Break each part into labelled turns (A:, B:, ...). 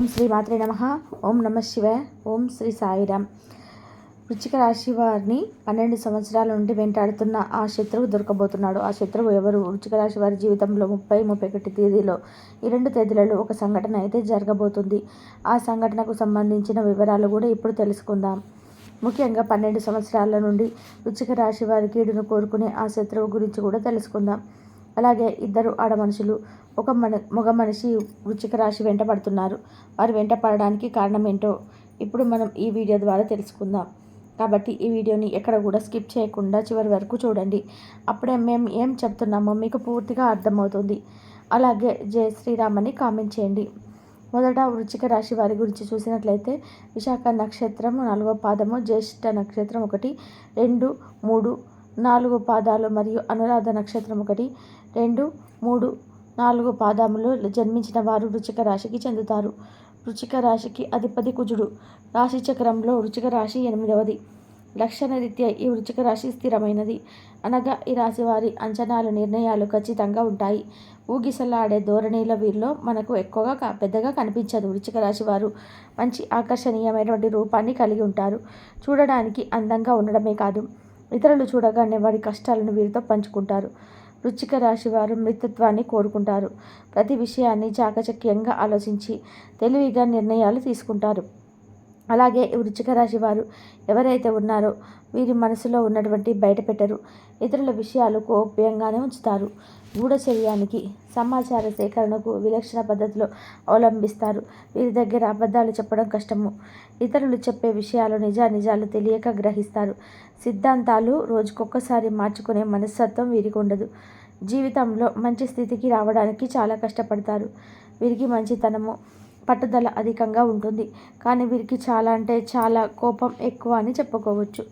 A: ఓం శ్రీ మాత్రే నమ. ఓం నమ శివ. ఓం శ్రీ సాయిరామ్. వృచ్చిక రాశి వారిని పన్నెండు సంవత్సరాల నుండి వెంటాడుతున్న ఆ శత్రువు దొరకబోతున్నాడు. ఆ శత్రువు ఎవరు? వృచ్చిక రాశి వారి జీవితంలో ముప్పై ముప్పై ఒకటి తేదీలో ఈ రెండు తేదీలలో ఒక సంఘటన అయితే జరగబోతుంది. ఆ సంఘటనకు సంబంధించిన వివరాలు కూడా ఇప్పుడు తెలుసుకుందాం. ముఖ్యంగా పన్నెండు సంవత్సరాల నుండి వృచ్చిక రాశి వారి కీడును కోరుకునే ఆ శత్రువు గురించి కూడా తెలుసుకుందాం. అలాగే ఇద్దరు ఆడ మనుషులు ఒక మన మగ మనిషి వృచ్చిక రాశి వెంట పడుతున్నారు. వారు వెంట పడడానికి కారణం ఏంటో ఇప్పుడు మనం ఈ వీడియో ద్వారా తెలుసుకుందాం. కాబట్టి ఈ వీడియోని ఎక్కడ కూడా స్కిప్ చేయకుండా చివరి వరకు చూడండి. అప్పుడే మేము ఏం చెప్తున్నామో మీకు పూర్తిగా అర్థమవుతుంది. అలాగే జయ శ్రీరామని కామెంట్ చేయండి. మొదట వృచ్చిక రాశి వారి గురించి చూసినట్లయితే విశాఖ నక్షత్రం నాలుగో పాదము జ్యేష్ఠ నక్షత్రం ఒకటి రెండు మూడు నాలుగు పాదాలు మరియు అనురాధ నక్షత్రం ఒకటి రెండు మూడు నాలుగు పాదములు జన్మించిన వారు రుచిక రాశికి చెందుతారు. రుచిక రాశికి అధిపతి కుజుడు. రాశి చక్రంలో రుచిక రాశి ఎనిమిదవది. లక్షణరీత్యా ఈ రుచిక రాశి స్థిరమైనది. అనగా ఈ రాశి వారి అంచనాలు నిర్ణయాలు ఖచ్చితంగా ఉంటాయి. ఊగిసలాడే ధోరణిల వీరిలో మనకు ఎక్కువగా పెద్దగా కనిపించదు. వృచిక రాశి వారు మంచి ఆకర్షణీయమైనటువంటి రూపాన్ని కలిగి ఉంటారు. చూడడానికి అందంగా ఉండడమే కాదు. ఇతరులు చూడగానే వారి కష్టాలను వీరితో పంచుకుంటారు. వృచ్చిక రాశి వారు మిత్రత్వాన్ని కోరుకుంటారు. ప్రతి విషయాన్ని చాకచక్యంగా ఆలోచించి తెలివిగా నిర్ణయాలు తీసుకుంటారు. అలాగే వృచ్చిక రాశి వారు ఎవరైతే ఉన్నారో వీరి మనసులో ఉన్నటువంటి బయటపెట్టరు ఇతరుల విషయాలు గోప్యంగానే ఉంచుతారు. గూఢచర్యానికి సమాచార సేకరణకు విలక్షణ పద్ధతిలో అవలంబిస్తారు. వీరి దగ్గర అబద్ధాలు చెప్పడం కష్టము. ఇతరులు చెప్పే విషయాలు నిజానిజాలు తెలియక గ్రహిస్తారు. సిద్ధాంతాలు రోజుకొక్కసారి మార్చుకునే మనస్తత్వం వీరికి ఉండదు. జీవితంలో మంచి స్థితికి రావడానికి చాలా కష్టపడతారు. వీరికి మంచితనము పట్టుదల అధికంగా ఉంటుంది. కానీ వీరికి చాలా అంటే చాలా కోపం ఎక్కువ అని చెప్పుకోవచ్చు.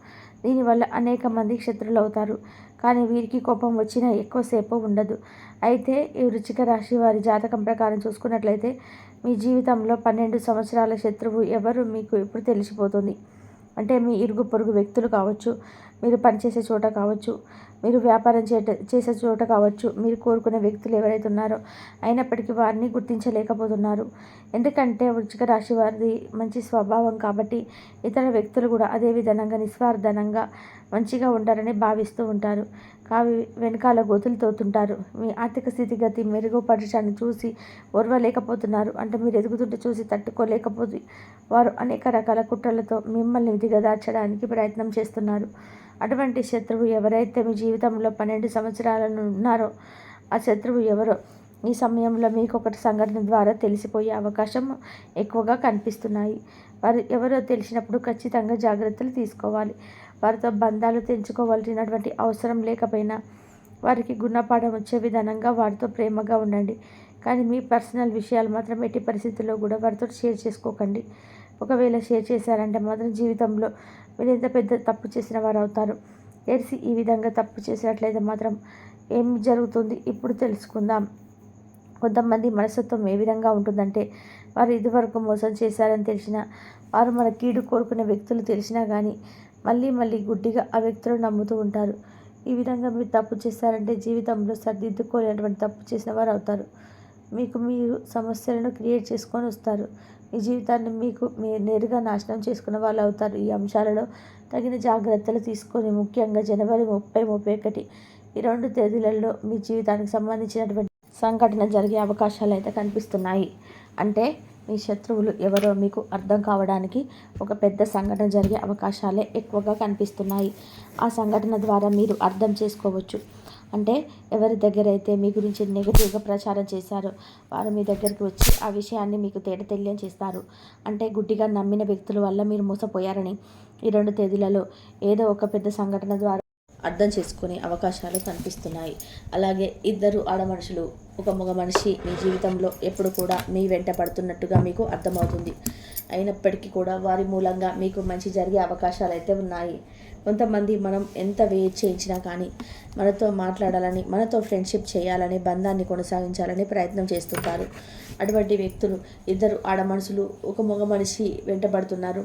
A: దీనివల్ల అనేక మంది శత్రులు అవుతారు. కానీ వీరికి కోపం వచ్చినా ఎక్కువసేపు ఉండదు. అయితే ఈ వృచ్చిక రాశి వారి జాతకం ప్రకారం చూసుకున్నట్లయితే మీ జీవితంలో పన్నెండు సంవత్సరాల శత్రువు ఎవరు మీకు ఇప్పుడు తెలిసిపోతుంది. అంటే మీ ఇరుగు పొరుగు వ్యక్తులు కావచ్చు మీరు పనిచేసే చోట కావచ్చు మీరు వ్యాపారం చే చేసే చోట కావచ్చు. మీరు కోరుకునే వ్యక్తులు ఎవరైతే ఉన్నారో అయినప్పటికీ వారిని గుర్తించలేకపోతున్నారు. ఎందుకంటే వృచ్చిక రాశి వారిది మంచి స్వభావం కాబట్టి ఇతర వ్యక్తులు కూడా అదే విధంగా నిస్వార్థనంగా మంచిగా ఉంటారని భావిస్తూ ఉంటారు. కావి వెనకాల గోతులు తోతుంటారు. మీ ఆర్థిక స్థితిగతి మెరుగుపరచాన్ని చూసి ఓర్వలేకపోతున్నారు. అంటే మీరు ఎదుగుతుంటే చూసి తట్టుకోలేకపోతే వారు అనేక రకాల కుట్రలతో మిమ్మల్ని దిగదార్చడానికి ప్రయత్నం చేస్తున్నారు. అటువంటి శత్రువు ఎవరైతే మీ జీవితంలో పన్నెండు సంవత్సరాలను ఉన్నారో ఆ శత్రువు ఎవరో ఈ సమయంలో మీకు ఒకటి సంఘటన ద్వారా తెలిసిపోయే అవకాశం ఎక్కువగా కనిపిస్తున్నాయి. వారు ఎవరో తెలిసినప్పుడు ఖచ్చితంగా జాగ్రత్తలు తీసుకోవాలి. వారితో బంధాలు తెంచుకోవాల్సినటువంటి అవసరం లేకపోయినా వారికి గుణపాఠం వచ్చే విధానంగా వారితో ప్రేమగా ఉండండి. కానీ మీ పర్సనల్ విషయాలు మాత్రం ఎట్టి పరిస్థితుల్లో కూడా వారితో షేర్ చేసుకోకండి. ఒకవేళ షేర్ చేశారంటే మాత్రం జీవితంలో మీరు ఎంత పెద్ద తప్పు చేసిన వారు అవుతారు. తెలిసి ఈ విధంగా తప్పు చేసినట్లయితే మాత్రం ఏం జరుగుతుంది ఇప్పుడు తెలుసుకుందాం. కొంతమంది మనస్తత్వం ఏ విధంగా ఉంటుందంటే వారు ఇదివరకు మోసం చేశారని తెలిసినా వారు మన కీడు కోరుకునే వ్యక్తులు తెలిసినా కానీ మళ్ళీ మళ్ళీ గుడ్డిగా ఆ వ్యక్తులు నమ్ముతూ ఉంటారు. ఈ విధంగా మీరు తప్పు చేశారంటే జీవితంలో సర్దిద్దుకోలేనటువంటి తప్పు చేసిన వారు అవుతారు. మీకు మీరు సమస్యలను క్రియేట్ చేసుకొని వస్తారు. మీ జీవితాన్ని మీకు మీ నేరుగా నాశనం చేసుకున్న వాళ్ళు అవుతారు. ఈ అంశాలలో తగిన జాగ్రత్తలు తీసుకొని ముఖ్యంగా జనవరి ముప్పై ముప్పై ఒకటి ఈ రెండు తేదీలలో మీ జీవితానికి సంబంధించినటువంటి సంఘటన జరిగే అవకాశాలు అయితే కనిపిస్తున్నాయి. అంటే మీ శత్రువులు ఎవరో మీకు అర్థం కావడానికి ఒక పెద్ద సంఘటన జరిగే అవకాశాలే ఎక్కువగా కనిపిస్తున్నాయి. ఆ సంఘటన ద్వారా మీరు అర్థం చేసుకోవచ్చు. అంటే ఎవరి దగ్గర అయితే మీ గురించి నెగిటివ్గా ప్రచారం చేశారో వారు మీ దగ్గరికి వచ్చి ఆ విషయాన్ని మీకు తేట తెలియం చేస్తారు. అంటే గుడ్డిగా నమ్మిన వ్యక్తుల వల్ల మీరు మోసపోయారని ఈ రెండు తేదీలలో ఏదో ఒక పెద్ద సంఘటన ద్వారా అర్థం చేసుకునే అవకాశాలు కనిపిస్తున్నాయి. అలాగే ఇద్దరు ఆడ మనుషులు ఒక మగ మనిషి మీ జీవితంలో ఎప్పుడు కూడా మీ వెంట పడుతున్నట్టుగా మీకు అర్థమవుతుంది. అయినప్పటికీ కూడా వారి మూలంగా మీకు మంచి జరిగే అవకాశాలు అయితే ఉన్నాయి. కొంతమంది మనం ఎంత వెయిట్ చేయించినా కానీ మనతో మాట్లాడాలని మనతో ఫ్రెండ్షిప్ చేయాలని బంధాన్ని కొనసాగించాలని ప్రయత్నం చేస్తుంటారు. అటువంటి వ్యక్తులు ఇద్దరు ఆడ మనుషులు ఒక మగ మనిషి వెంటబడుతున్నారు.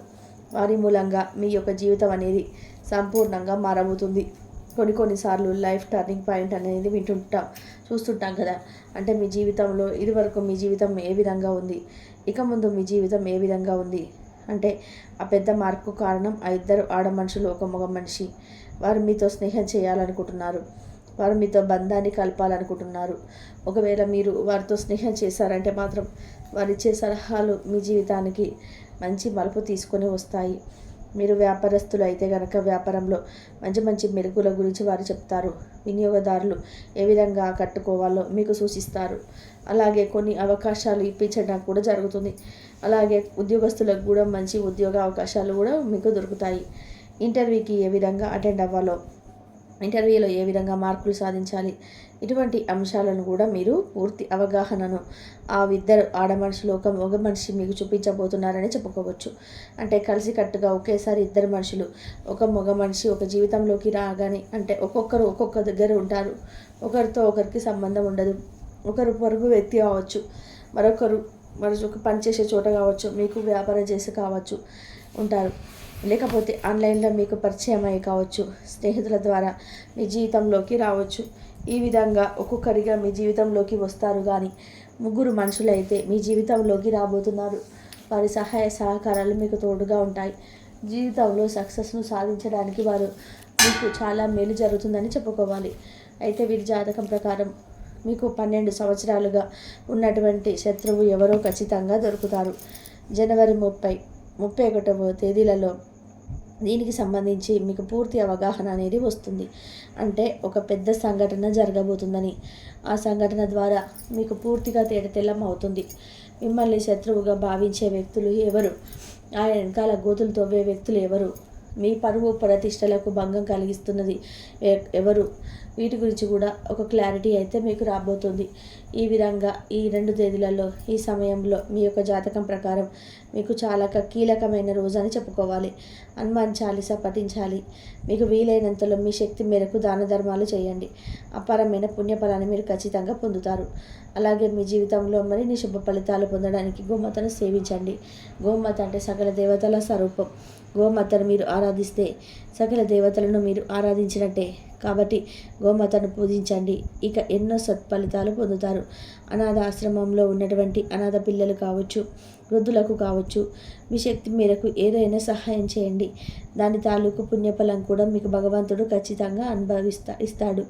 A: వారి మూలంగా మీ యొక్క జీవితం అనేది సంపూర్ణంగా మారబోతుంది. కొన్ని కొన్నిసార్లు లైఫ్ టర్నింగ్ పాయింట్ అనేది వింటుంటాం చూస్తుంటాం కదా. అంటే మీ జీవితంలో ఇదివరకు మీ జీవితం ఏ విధంగా ఉంది? ఇక ముందు మీ జీవితం ఏ విధంగా ఉంది? అంటే ఆ పెద్ద మార్పుకు కారణం ఆ ఇద్దరు ఆడ మనుషులు ఒక మగ మనిషి. వారు మీతో స్నేహం చేయాలనుకుంటున్నారు. వారు మీతో బంధాన్ని కలపాలనుకుంటున్నారు. ఒకవేళ మీరు వారితో స్నేహం చేశారంటే మాత్రం వారు ఇచ్చే సలహాలు మీ జీవితానికి మంచి మలుపు తీసుకొని వస్తాయి. మీరు వ్యాపారస్తులు అయితే కనుక వ్యాపారంలో మంచి మంచి మెరుగుల గురించి వారు చెప్తారు. వినియోగదారులు ఏ విధంగా కట్టుకోవాలో మీకు సూచిస్తారు. అలాగే కొన్ని అవకాశాలు ఇప్పించడం కూడా జరుగుతుంది. అలాగే ఉద్యోగస్తులకు కూడా మంచి ఉద్యోగ అవకాశాలు కూడా మీకు దొరుకుతాయి. ఇంటర్వ్యూకి ఏ విధంగా అటెండ్ అవ్వాలో ఇంటర్వ్యూలో ఏ విధంగా మార్కులు సాధించాలి ఇటువంటి అంశాలను కూడా మీరు పూర్తి అవగాహనను ఆ ఇద్దరు ఆడ మనుషులు ఒక మగ మనిషి మీకు చూపించబోతున్నారని చెప్పుకోవచ్చు. అంటే కలిసికట్టుగా ఒకేసారి ఇద్దరు మనుషులు ఒక మగ మనిషి ఒక జీవితంలోకి రాగానే అంటే ఒక్కొక్కరు ఒక్కొక్క దగ్గర ఉంటారు. ఒకరితో ఒకరికి సంబంధం ఉండదు. ఒకరు పొరుగు వ్యక్తి కావచ్చు మరొకరు మరొక పనిచేసే చోట కావచ్చు మీకు వ్యాపారం చేసి కావచ్చు ఉంటారు. లేకపోతే ఆన్లైన్లో మీకు పరిచయం అయ్యి కావచ్చు స్నేహితుల ద్వారా మీ జీవితంలోకి రావచ్చు. ఈ విధంగా ఒక్కొక్కరిగా మీ జీవితంలోకి వస్తారు కానీ ముగ్గురు మనుషులైతే మీ జీవితంలోకి రాబోతున్నారు. వారి సహాయ సహకారాలు మీకు తోడుగా ఉంటాయి. జీవితంలో సక్సెస్ను సాధించడానికి వారు మీకు చాలా మేలు జరుగుతుందని చెప్పుకోవాలి. అయితే వీరి జాతకం ప్రకారం మీకు పన్నెండు సంవత్సరాలుగా ఉన్నటువంటి శత్రువు ఎవరో ఖచ్చితంగా దొరుకుతారు. జనవరి ముప్పై ముప్పై ఒకటవ తేదీలలో దీనికి సంబంధించి మీకు పూర్తి అవగాహన అనేది వస్తుంది. అంటే ఒక పెద్ద సంఘటన జరగబోతుందని. ఆ సంఘటన ద్వారా మీకు పూర్తిగా తేటతెల్లం అవుతుంది. మిమ్మల్ని శత్రువుగా భావించే వ్యక్తులు ఎవరు? ఆ వెనకాల గోతులు తవ్వే వ్యక్తులు ఎవరు? మీ పరువు ప్రతిష్టలకు భంగం కలిగిస్తున్నది ఎవరు? వీటి గురించి కూడా ఒక క్లారిటీ అయితే మీకు రాబోతుంది. ఈ విధంగా ఈ రెండు తేదీలలో ఈ సమయంలో మీ యొక్క జాతకం ప్రకారం మీకు చాలా కీలకమైన రోజు అని చెప్పుకోవాలి. హనుమాన్ చాలీస పఠించాలి. మీకు వీలైనంతలో మీ శక్తి మేరకు దాన ధర్మాలు చేయండి. అపారమైన పుణ్యఫలాన్ని మీరు ఖచ్చితంగా పొందుతారు. అలాగే మీ జీవితంలో మరిన్ని శుభ ఫలితాలు పొందడానికి గోమాతను సేవించండి. గోమాత అంటే సకల దేవతల స్వరూపం. గోమాతను మీరు ఆరాధిస్తే సకల దేవతలను మీరు ఆరాధించినట్టే. కాబట్టి గోమాతను పూజించండి. ఇక ఎన్నో సత్ఫలితాలు పొందుతారు. అనాథ ఆశ్రమంలో ఉన్నటువంటి అనాథ పిల్లలు కావచ్చు వృద్ధులకు కావచ్చు మీ శక్తి మేరకు ఏదైనా సహాయం చేయండి. దాని తాలూకు పుణ్యఫలం కూడా మీకు భగవంతుడు ఖచ్చితంగా అనుభవిస్తా ఇస్తాడు.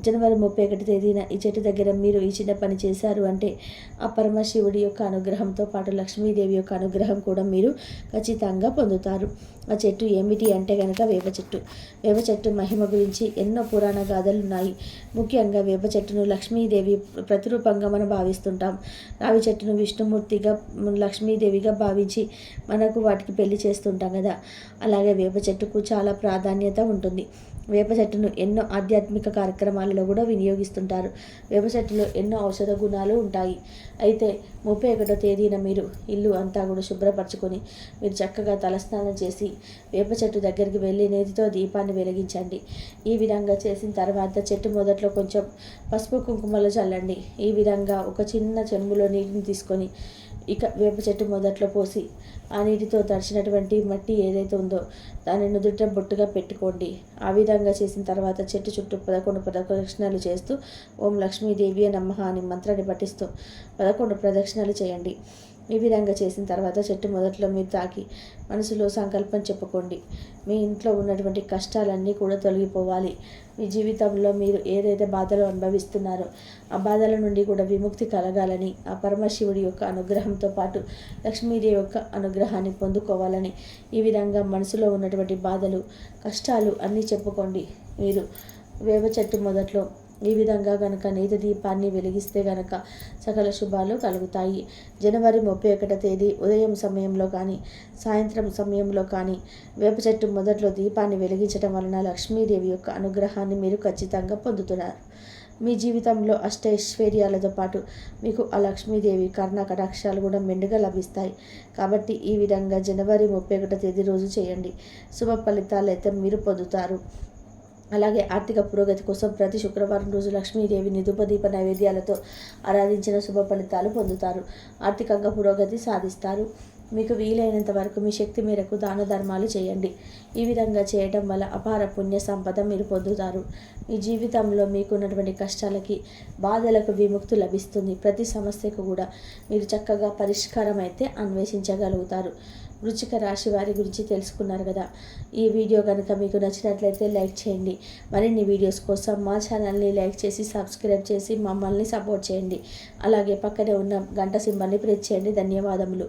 A: జనవరి ముప్పై ఒకటి తేదీన ఈ చెట్టు దగ్గర మీరు ఈ చిన్న పని చేశారు అంటే ఆ పరమశివుడి యొక్క అనుగ్రహంతో పాటు లక్ష్మీదేవి యొక్క అనుగ్రహం కూడా మీరు ఖచ్చితంగా పొందుతారు. ఆ చెట్టు ఏమిటి అంటే కనుక వేప చెట్టు. వేప చెట్టు మహిమ గురించి ఎన్నో పురాణ గాథలు ఉన్నాయి. ముఖ్యంగా వేప చెట్టును లక్ష్మీదేవి ప్రతిరూపంగా మనం భావిస్తుంటాం. రావి చెట్టును విష్ణుమూర్తిగా లక్ష్మీదేవిగా భావించి మనకు వాటికి పెళ్ళి చేస్తుంటాం కదా. అలాగే వేప చెట్టుకు చాలా ప్రాధాన్యత ఉంటుంది. వేప చెట్టును ఎన్నో ఆధ్యాత్మిక కార్యక్రమాలు కార్యక్రమాలలో కూడా వినియోగిస్తుంటారు. వేప చెట్టులో ఎన్నో ఔషధ గుణాలు ఉంటాయి. అయితే ముప్పై ఒకటో తేదీన మీరు ఇల్లు అంతా కూడా శుభ్రపరచుకొని మీరు చక్కగా తలస్నానం చేసి వేప చెట్టు దగ్గరికి వెళ్ళి నేతితో దీపాన్ని వెలిగించండి. ఈ విధంగా చేసిన తర్వాత చెట్టు మొదట్లో కొంచెం పసుపు కుంకుమలు చల్లండి. ఈ విధంగా ఒక చిన్న చెంబులో నీటిని తీసుకొని ఇక వేప చెట్టు మొదట్లో పోసి ఆ నీటితో తడిచినటువంటి మట్టి ఏదైతే ఉందో దాన్ని నుదుట బొట్టుగా పెట్టుకోండి. ఆ విధంగా చేసిన తర్వాత చెట్టు చుట్టూ పదకొండు ప్రదక్షిణాలు చేస్తూ ఓం లక్ష్మీదేవి నమ్మహ అని మంత్రాన్ని పఠిస్తూ పదకొండు ప్రదక్షిణాలు చేయండి. ఈ విధంగా చేసిన తర్వాత చెట్టు మొదట్లో మీరు తాకి మనసులో సంకల్పం చెప్పుకోండి. మీ ఇంట్లో ఉన్నటువంటి కష్టాలన్నీ కూడా తొలగిపోవాలి. మీ జీవితంలో మీరు ఏదైతే బాధలు అనుభవిస్తున్నారో ఆ బాధల నుండి కూడా విముక్తి కలగాలని ఆ పరమశివుడి యొక్క అనుగ్రహంతో పాటు లక్ష్మీదేవి యొక్క అనుగ్రహాన్ని పొందుకోవాలని ఈ విధంగా మనసులో ఉన్నటువంటి బాధలు కష్టాలు అన్నీ చెప్పుకోండి. మీరు వేవ చెట్టు మొదట్లో ఈ విధంగా గనక నేతి దీపాన్ని వెలిగిస్తే గనక సకల శుభాలు కలుగుతాయి. జనవరి ముప్పై ఒకటో తేదీ ఉదయం సమయంలో కానీ సాయంత్రం సమయంలో కానీ వేప చెట్టు మొదట్లో దీపాన్ని వెలిగించడం వలన లక్ష్మీదేవి యొక్క అనుగ్రహాన్ని మీరు ఖచ్చితంగా పొందుతున్నారు. మీ జీవితంలో అష్టైశ్వర్యాలతో పాటు మీకు ఆ లక్ష్మీదేవి కర్ణ కటాక్షాలు కూడా మెండుగా లభిస్తాయి. కాబట్టి ఈ విధంగా జనవరి ముప్పై ఒకటో తేదీ రోజు చేయండి. శుభ ఫలితాలు అయితే మీరు పొందుతారు. అలాగే ఆర్థిక పురోగతి కోసం ప్రతి శుక్రవారం రోజు లక్ష్మీదేవిని నిధుపదీప నైవేద్యాలతో ఆరాధించిన శుభ ఫలితాలు పొందుతారు. ఆర్థికంగా పురోగతి సాధిస్తారు. మీకు వీలైనంత వరకు మీ శక్తి మేరకు దాన ధర్మాలు చేయండి. ఈ విధంగా చేయటం వల్ల అపార పుణ్య సంపద మీరు పొందుతారు. మీ జీవితంలో మీకున్నటువంటి కష్టాలకి బాధలకు విముక్తి లభిస్తుంది. ప్రతి సమస్యకు కూడా మీరు చక్కగా పరిష్కారం అయితే అన్వేషించగలుగుతారు. వృచ్చిక రాశి వారి గురించి తెలుసుకున్నారు కదా. ఈ వీడియో కనుక మీకు నచ్చినట్లయితే లైక్ చేయండి. మరిన్ని వీడియోస్ కోసం మా ఛానల్ని లైక్ చేసి సబ్స్క్రైబ్ చేసి మమ్మల్ని సపోర్ట్ చేయండి. అలాగే పక్కనే ఉన్న గంట సింబల్ని ప్రెస్ చేయండి. ధన్యవాదములు.